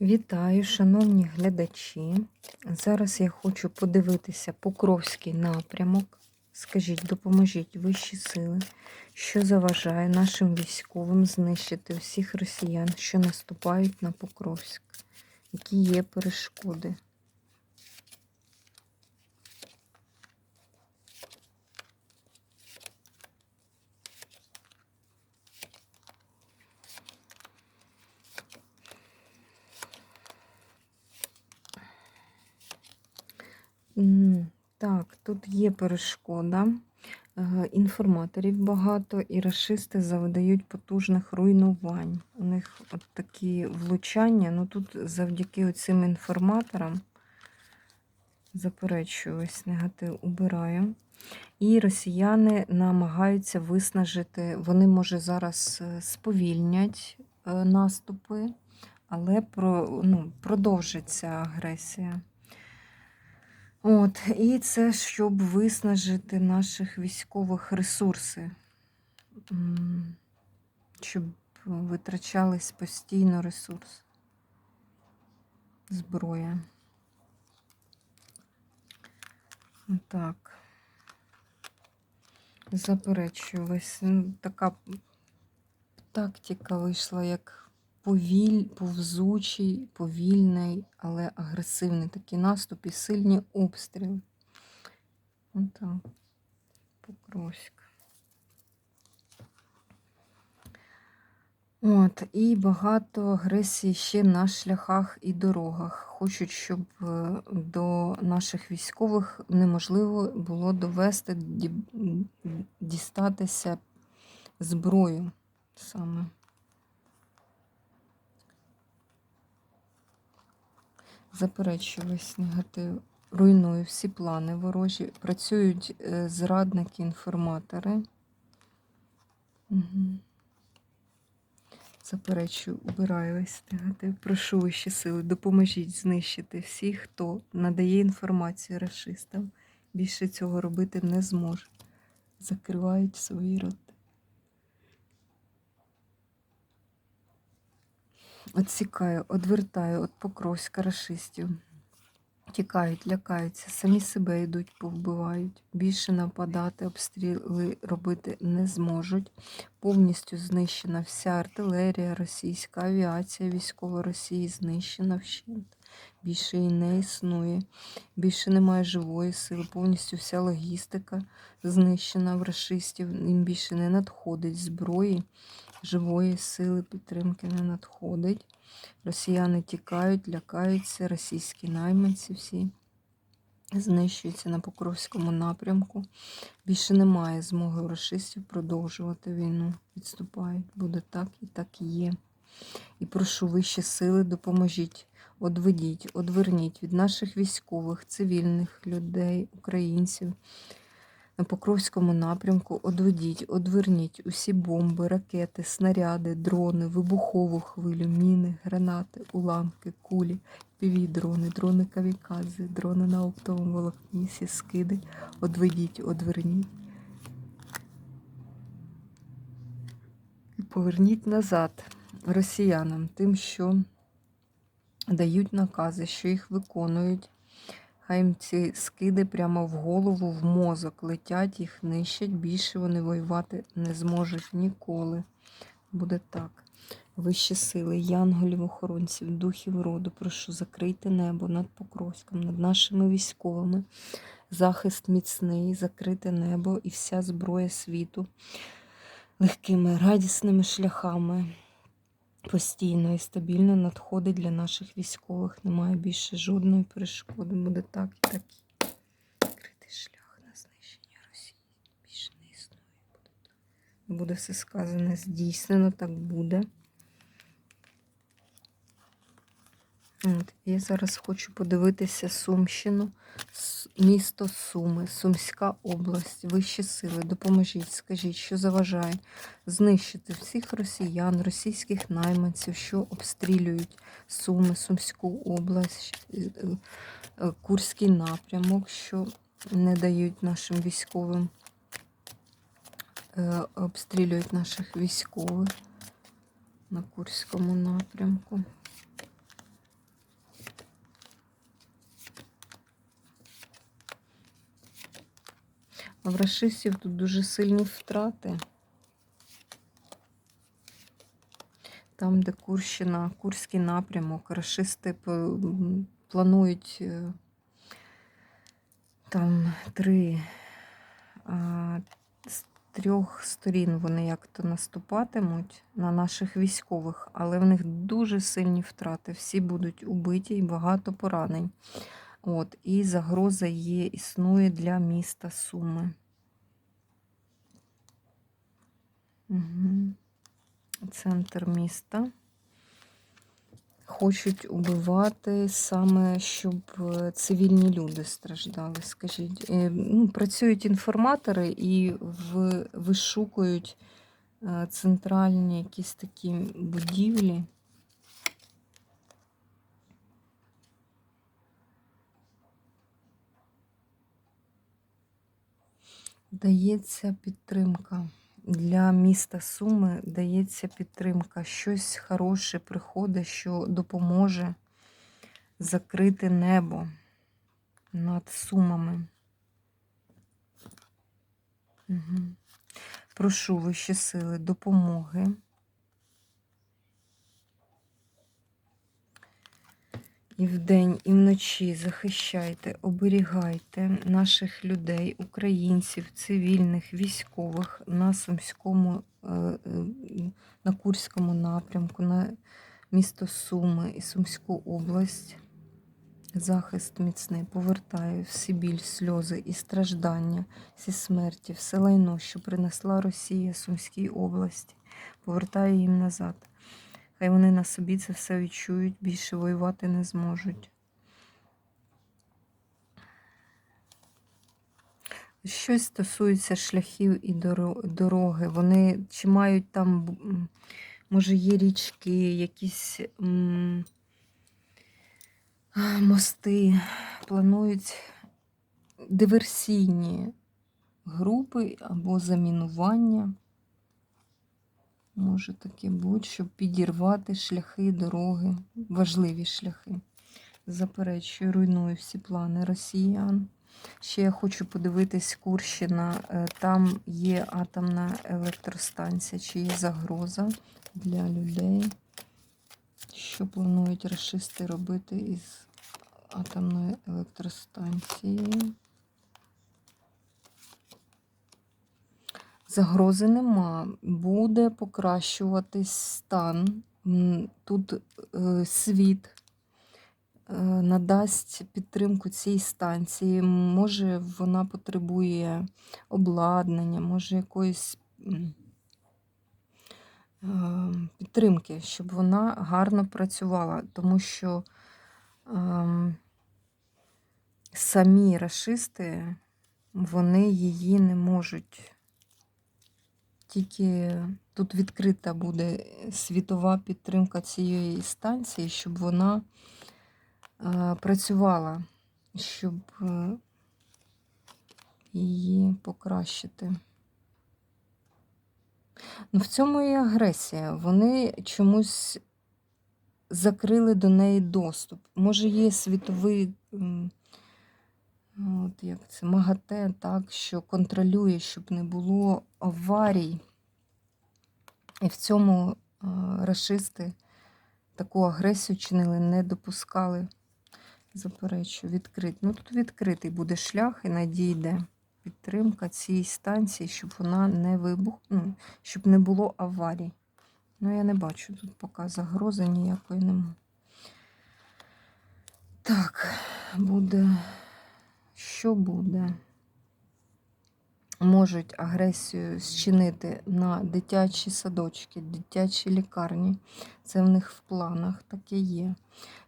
Вітаю, шановні глядачі. Зараз я хочу подивитися Покровський напрямок. Скажіть, допоможіть вищі сили, що заважає нашим військовим знищити всіх росіян, що наступають на Покровськ, які є перешкоди. Так, тут є перешкода. Е, Інформаторів багато і расисти завдають потужних руйнувань. У них от такі влучання. Ну тут завдяки цим інформаторам заперечую ось негатив убираю. І росіяни намагаються виснажити, вони, може, зараз е, сповільнять е, наступи, але про, ну, продовжиться агресія. От, і це щоб виснажити наших військових ресурси, щоб витрачались постійно ресурси. Зброя. Так. Ну, така тактика вийшла як повіль, повзучий, повільний, але агресивний такий наступ і сильні обстріли. Отак. Покровськ. От, і багато агресії ще на шляхах і дорогах. Хочуть, щоб е, до наших військових неможливо було довести, дістатися зброю саме. Заперечую весь негатив. Руйную всі плани ворожі. Працюють е, зрадники, інформатори. Угу. Заперечую, убираю весь негатив. Прошу вищі сили, допоможіть знищити всіх, хто надає інформацію расистам. Більше цього робити не зможе. Закривають свої роти. Отсікаю, одвертаю від Покровська рашистів. Тікають, лякаються, самі себе йдуть, повбивають. Більше нападати, обстріли робити не зможуть. Повністю знищена вся артилерія, російська авіація військова Росії знищена вщент. Більше її не існує. Більше немає живої сили, повністю вся логістика знищена в рашистів. Їм більше не надходить зброї, живої сили, підтримки не надходить. Росіяни тікають, лякаються, російські найманці всі знищуються на Покровському напрямку. Більше немає змоги у расистів продовжувати війну. Відступають. Буде так і так і є. І прошу вищі сили, допоможіть, одведіть, одверніть від наших військових, цивільних людей, українців на Покровському напрямку. Одведіть, одверніть усі бомби, ракети, снаряди, дрони, вибухову хвилю, міни, гранати, уламки, кулі, півдрони, дрони камікадзе, дрони на оптовому волокні, скиди. Одведіть, одверніть. І поверніть назад росіянам, тим, що дають накази, що їх виконують. Хай їм ці скиди прямо в голову, в мозок летять, їх нищать. Більше вони воювати не зможуть ніколи. Буде так. Вищі сили, янголів, охоронців, духів роду, прошу, закрийте небо над Покровськом, над нашими військовими. Захист міцний, закрите небо і вся зброя світу легкими, радісними шляхами постійно і стабільно надходить для наших військових. Немає більше жодної перешкоди. Буде так і так. Критий шлях на знищення Росії. Більше не існує. Буде все сказане, здійснено, так буде. От, я зараз хочу подивитися Сумщину, місто Суми, Сумська область, вищі сили. Допоможіть, скажіть, що заважає знищити всіх росіян, російських найманців, що обстрілюють Суми, Сумську область, е, е, Курський напрямок, що не дають нашим військовим, е, обстрілюють наших військових на Курському напрямку. А в расистів тут дуже сильні втрати. Там, де Курщина, Курський напрямок, рашисти планують е, там три з трьох сторін вони як-то наступатимуть на наших військових, але в них дуже сильні втрати. Всі будуть убиті і багато поранень. От, і загроза є, існує для міста Суми. Угу. Центр міста. Хочуть убивати саме, щоб е, цивільні люди страждали. Скажіть, Е, ну, працюють інформатори і вишукують е, центральні якісь такі будівлі. Дається підтримка. Для міста Суми дається підтримка. Щось хороше приходить, що допоможе закрити небо над Сумами. Угу. Прошу вищі сили допомоги. І вдень, і вночі захищайте, оберігайте наших людей, українців, цивільних, військових на Сумському, е, е, на Курському напрямку, на місто Суми і Сумську область. Захист міцний повертаю всі біль, сльози і страждання, всі смерті, все лайно, що принесла Росія Сумській області. Повертаю їм назад. Хай вони на собі це все відчують, більше воювати не зможуть. Щось стосується шляхів і дороги. Вони чи мають там, може, є річки, якісь мости, планують диверсійні групи або замінування. Може таке бути, щоб підірвати шляхи, дороги, важливі шляхи. Заперечую, руйную всі плани росіян. Ще я хочу подивитись Курщина. Е, Там є атомна електростанція, чи є загроза для людей. Що планують расисти робити із атомною електростанцією? Загрози нема. Буде покращуватись стан. Тут е, світ е, надасть підтримку цій станції. Може, вона потребує обладнання, може якоїсь е, підтримки, щоб вона гарно працювала, тому що ем, самі расисти, вони її не можуть. Тільки тут відкрита буде світова підтримка цієї станції, щоб вона е, працювала, щоб е, її покращити. Ну, в цьому і агресія. Вони чомусь закрили до неї доступ. Може, є світовий от як це, МАГАТЕ, так, що контролює, щоб не було аварій. І в цьому е, рашисти таку агресію чинили, не допускали. Заперечую, відкрит. Ну тут відкритий буде шлях і надійде підтримка цієї станції, щоб вона не вибух, ну, щоб не було аварій. Ну, я не бачу тут поки загрози ніякої нема. Так, буде. Що буде? Можуть агресію зчинити на дитячі садочки, дитячі лікарні. Це в них в планах таке є.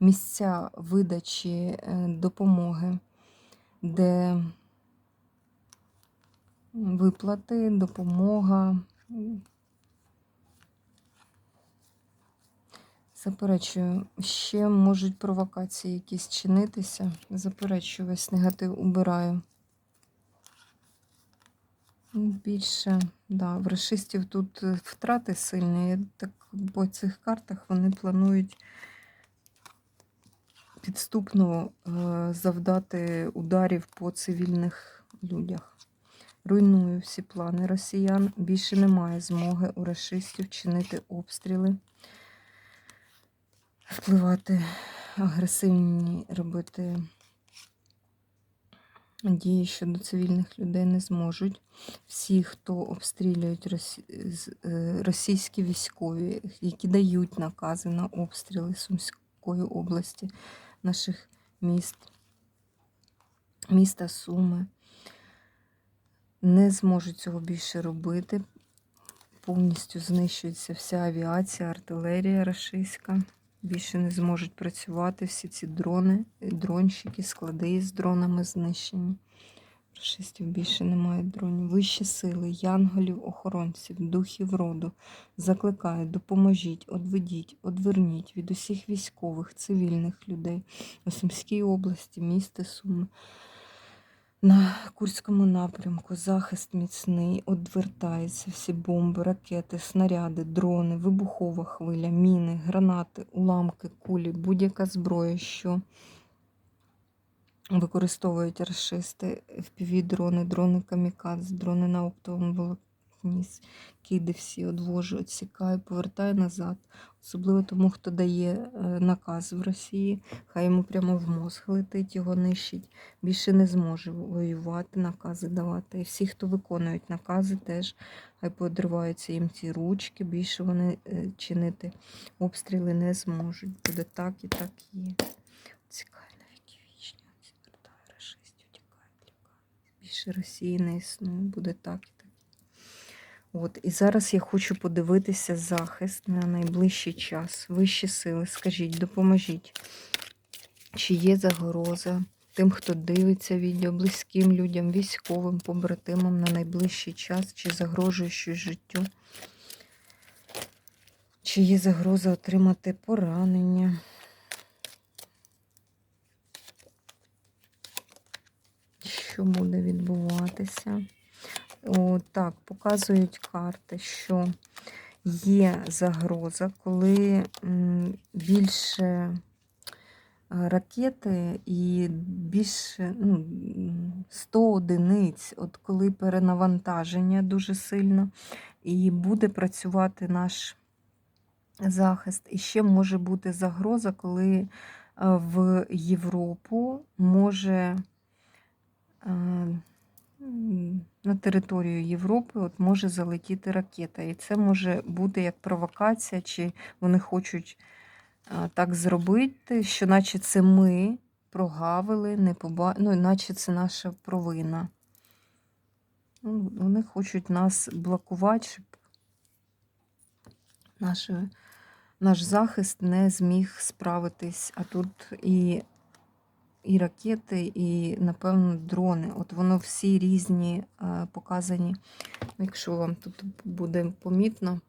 Місця видачі е, допомоги, де виплати, допомога. Заперечую, ще можуть провокації якісь чинитися. Заперечую, весь негатив убираю. Більше, да, в расистів тут е, втрати сильні. Так по цих картах вони планують підступно е, завдати ударів по цивільних людях. Руйную всі плани росіян. Більше немає змоги у расистів чинити обстріли, впливати агресивні, робити дії щодо цивільних людей не зможуть. Всі, хто обстрілюють е, російські військові, які дають накази на обстріли Сумської області, наших міст, міста Суми, не зможуть цього більше робити. Повністю знищується вся авіація, артилерія рашистська. Більше не зможуть працювати всі ці дрони, дронщики, склади з дронами знищені. Рашистів більше немає дронів. Вищі сили, янголів, охоронців, духів роду закликають, допоможіть, одведіть, одверніть від усіх військових, цивільних людей у Сумській області, міста Суми. На Курському напрямку захист міцний, одвертається всі бомби, ракети, снаряди, дрони, вибухова хвиля, міни, гранати, уламки, кулі, будь-яка зброя, що використовують расисти, FPV-дрони, дрони камікадзе, дрони на оптовому волокні, киди всі одвожу, відсікаю, повертаю назад. Особливо тому, хто дає е, наказ в Росії, хай йому прямо в мозг летить, його нищить. Більше не зможе воювати, накази давати. І всі, хто виконують накази, теж хай подриваються їм ці ручки, більше вони е, чинити обстріли не зможуть. Буде так і так є. Цікаві навіки вічні. Оці вертає рашистів, тікають. Більше Росії не існує, буде так і. От, і зараз я хочу подивитися захист на найближчий час. Вищі сили, скажіть, допоможіть. Чи є загроза тим, хто дивиться відео, близьким людям, військовим, побратимам на найближчий час, чи загрожує щось життю? Чи є загроза отримати поранення? Що буде відбуватися? О, так, показують карти, що є загроза, коли більше е, ракети і більше ну, 100 одиниць, от коли перенавантаження дуже сильно, і буде працювати наш захист. І ще може бути загроза, коли е, в Європу може. На територію Європи от може залетіти ракета. І це може бути як провокація, чи вони хочуть так зробити, що наче це ми прогавили, не поба... ну, наче це наша провина. Ну, Вони хочуть нас блокувати, щоб наш, наш захист не зміг справитись. А тут і і ракети, і, напевно, дрони. От воно всі різні е, показані, якщо вам тут буде помітно.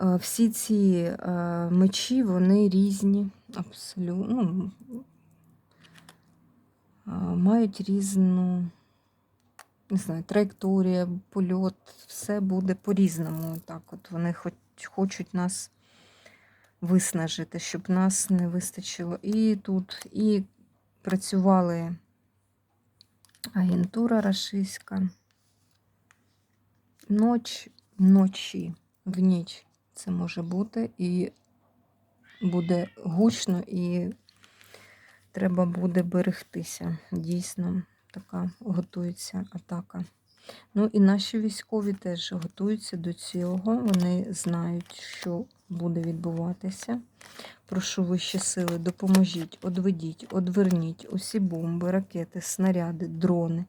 Е, Всі ці е, мечі, вони різні, абсолютно. Ну, мають різну, не знаю, траєкторія, польот, все буде по-різному. Так, от вони хоч, хочуть нас виснажити, щоб нас не вистачило. І тут, і працювали агентура рашистська. Ноч, ночі, в ніч це може бути, і буде гучно, і треба буде берегтися. Дійсно, така готується атака. Ну і наші військові теж готуються до цього. Вони знають, що буде відбуватися. Прошу вищі сили, допоможіть, одведіть, одверніть усі бомби, ракети, снаряди, дрони,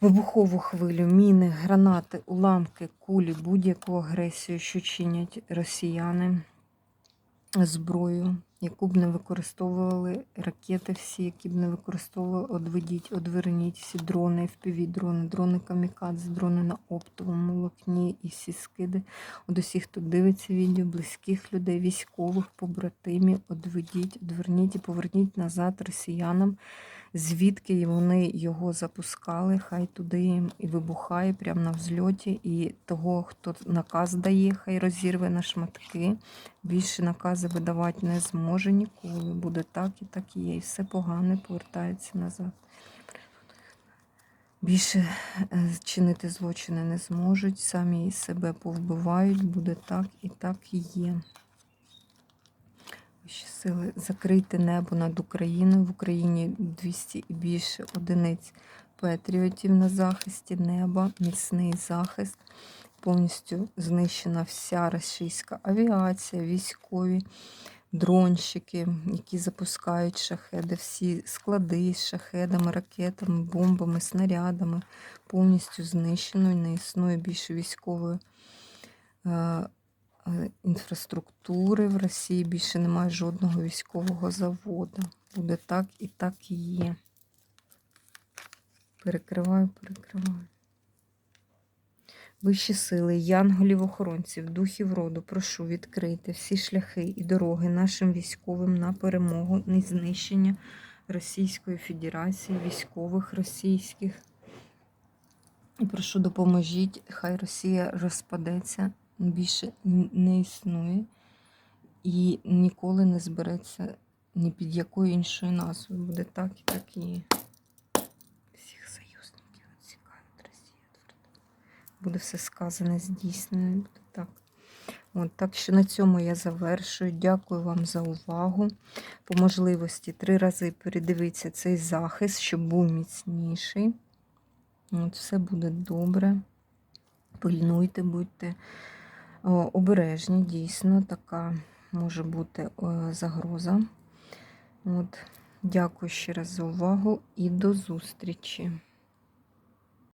вибухову хвилю, міни, гранати, уламки, кулі, будь-яку агресію, що чинять росіяни, зброю, яку б не використовували, ракети всі, які б не використовували, одведіть, одверніть всі дрони, FPV-дрони, дрони камікадзе, дрони на оптовому волокні і всі скиди. От усіх, хто дивиться відео, близьких людей, військових, побратимів, одведіть, одверніть і поверніть назад росіянам, звідки вони його запускали, хай туди їм і вибухає прямо на взльоті, і того, хто наказ дає, хай розірве на шматки. Більше накази видавати не зможе ніколи. Буде так і так і є. І все погане повертається назад. більше е, чинити злочини не зможуть, самі себе повбивають, буде так і так і є. Вищі сили закрийте небо над Україною. В Україні 200 і більше одиниць патріотів на захисті неба, міцний захист. Повністю знищена вся російська авіація, військові, дронщики, які запускають шахеди, всі склади з шахедами, ракетами, бомбами, снарядами. Повністю знищено і не існує більше військової е, е, інфраструктури в Росії. Більше немає жодного військового заводу. Буде так і так і є. Перекриваю, перекриваю. Вищі сили, янголів, охоронців, духів роду, прошу відкрити всі шляхи і дороги нашим військовим на перемогу, на знищення Російської Федерації, військових російських. І прошу допоможіть, хай Росія розпадеться, більше не існує і ніколи не збереться ні під якою іншою назвою. Буде так і так і є. Всіх союзників відсікають Росія. Буде все сказане, здійснене. Буде так. От, так що на цьому я завершую. Дякую вам за увагу. По можливості три рази передивіться цей захист, щоб був міцніший. От, все буде добре. Пильнуйте, будьте обережні, дійсно, така може бути загроза. От, дякую ще раз за увагу і до зустрічі.